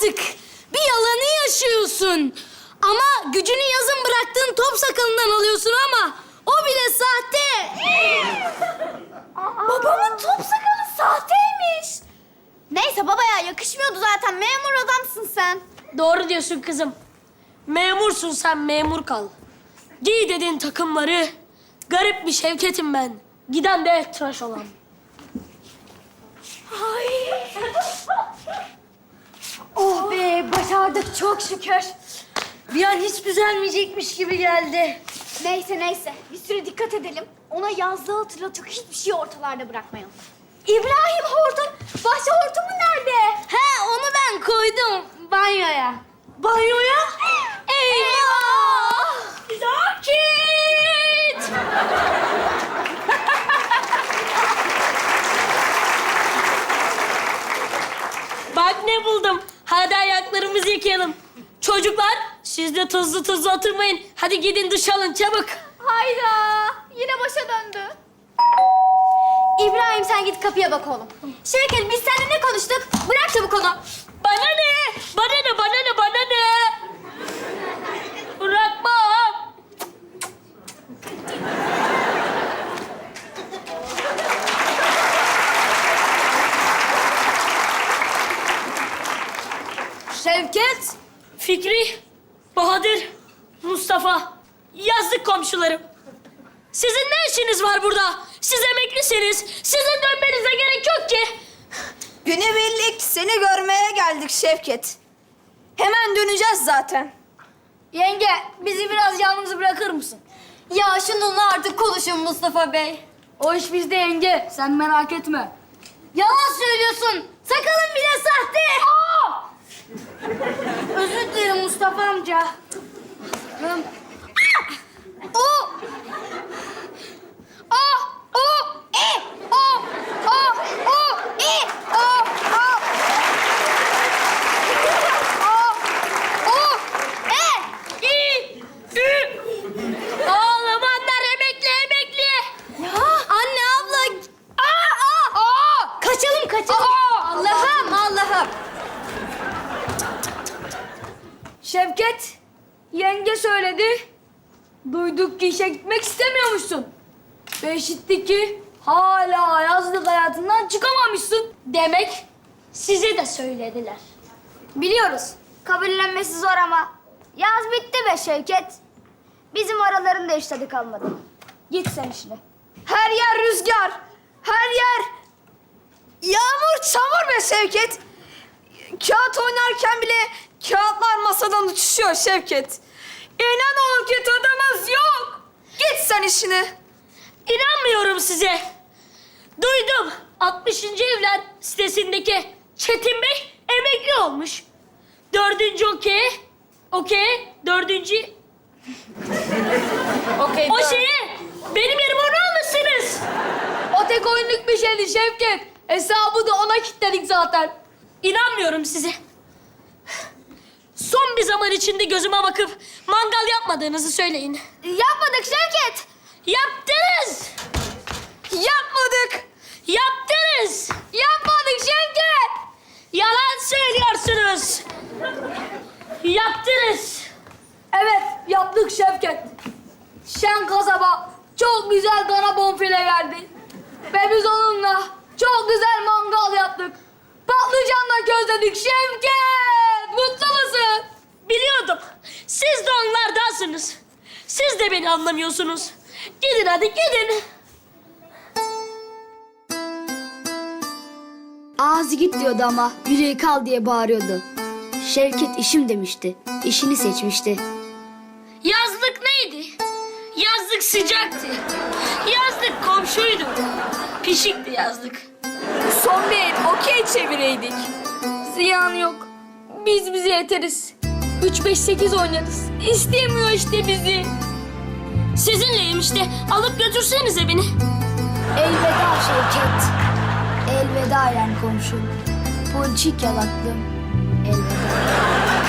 artık. Bir yalanı yaşıyorsun. Ama gücünü yazın bıraktığın top sakalından alıyorsun ama o bile sahte. Babamın top sakalı sahteymiş. Neyse babaya yakışmıyordu zaten. Memur adamsın sen. Doğru diyorsun kızım. Memursun sen memur kal. Giy dedin takımları. Garip bir Şevket'im ben. Giden de tıraş olan. Oh be başardık çok şükür. Bir an hiç düzelmeyecekmiş gibi geldi. Neyse neyse bir süre dikkat edelim. Ona yazdığı hatırlatacak hiçbir şey ortalarda bırakmayalım. İbrahim hortum, bahçe hortumu nerede? He onu ben koydum banyoya. Banyoya? Eyvah! Zakit! Bak ne buldum. Hadi ayaklarımızı yıkayalım. Çocuklar siz de tuzlu tuzlu oturmayın. Hadi gidin duş alın çabuk. Hayda yine başa döndü. İbrahim sen git kapıya bak oğlum. Şevket biz seninle ne konuştuk? Bırak çabuk onu. Bana ne? Bana ne? Bana ne? Bana ne? Bırakma. Şevket! Fikri, Bahadır, Mustafa, yazlık komşularım. Sizin ne işiniz var burada? Siz emeklisiniz. Sizin dönmenize gerek yok ki. Günübirlik seni görmeye geldik Şevket. Hemen döneceğiz zaten. Yenge bizi biraz yalnız bırakır mısın? Ya şununla artık konuşun Mustafa Bey. O iş bizde yenge sen merak etme. Yalan söylüyorsun. Sakalın bile sahte. Özür dilerim Mustafa amca. O. O. O. E. O. O. O. E. O. O. O. O. E. İ. Ü. Emekli emekli. Anne abla. Aa, aa. Kaçalım kaçalım. Allah'ım Allah'ım. Şevket, yenge söyledi. Duyduk ki işe gitmek istemiyormuşsun. Ve işittik ki hala yazlık hayatından çıkamamışsın. Demek size de söylediler. Biliyoruz. Kabullenmesi zor ama. Yaz bitti be Şevket. Bizim aralarında hiç tadı kalmadı. Git sen işine. Her yer rüzgar. Her yer yağmur, çamur be Şevket. Kağıt oynarken bile kağıtlar masadan uçuşuyor Şevket. İnan ol ki tadımız yok. Git sen işine. İnanmıyorum size. Duydum. 60. evler sitesindeki Çetin Bey emekli olmuş. Dördüncü okey. Okey. Dördüncü... Okey. O şeyi benim yerime onu almışsınız. O tek oyunluk bir şeydi Şevket. Hesabı da ona kilitledik zaten. İnanmıyorum size. Son bir zaman içinde gözüme bakıp mangal yapmadığınızı söyleyin. Yapmadık Şevket. Yaptınız. Yapmadık. Yaptınız. Yapmadık Şevket. Yalan söylüyorsunuz. Yaptınız. Evet yaptık Şevket. Şen kasaba çok güzel dana bonfile verdi. Ve biz onunla çok güzel mangal yaptık. Patlıcanla közledik Şevket. Mutlu musun? Biliyordum. Siz de onlardansınız. Siz de beni anlamıyorsunuz. Gidin hadi gidin. Ağzı git diyordu ama yüreği kal diye bağırıyordu. Şevket işim demişti. İşini seçmişti. Yazlık neydi? Yazlık sıcaktı. Yazlık komşuydu. Pişikti yazlık. Son bir okey çevireydik. Ziyan yok. Biz bize yeteriz. Üç, beş, sekiz oynarız. İstemiyor işte bizi. Sizinleyim işte. Alıp götürsenize beni. Elveda Şevket. Elveda yan komşum. Ponçik yalaklım. Elveda.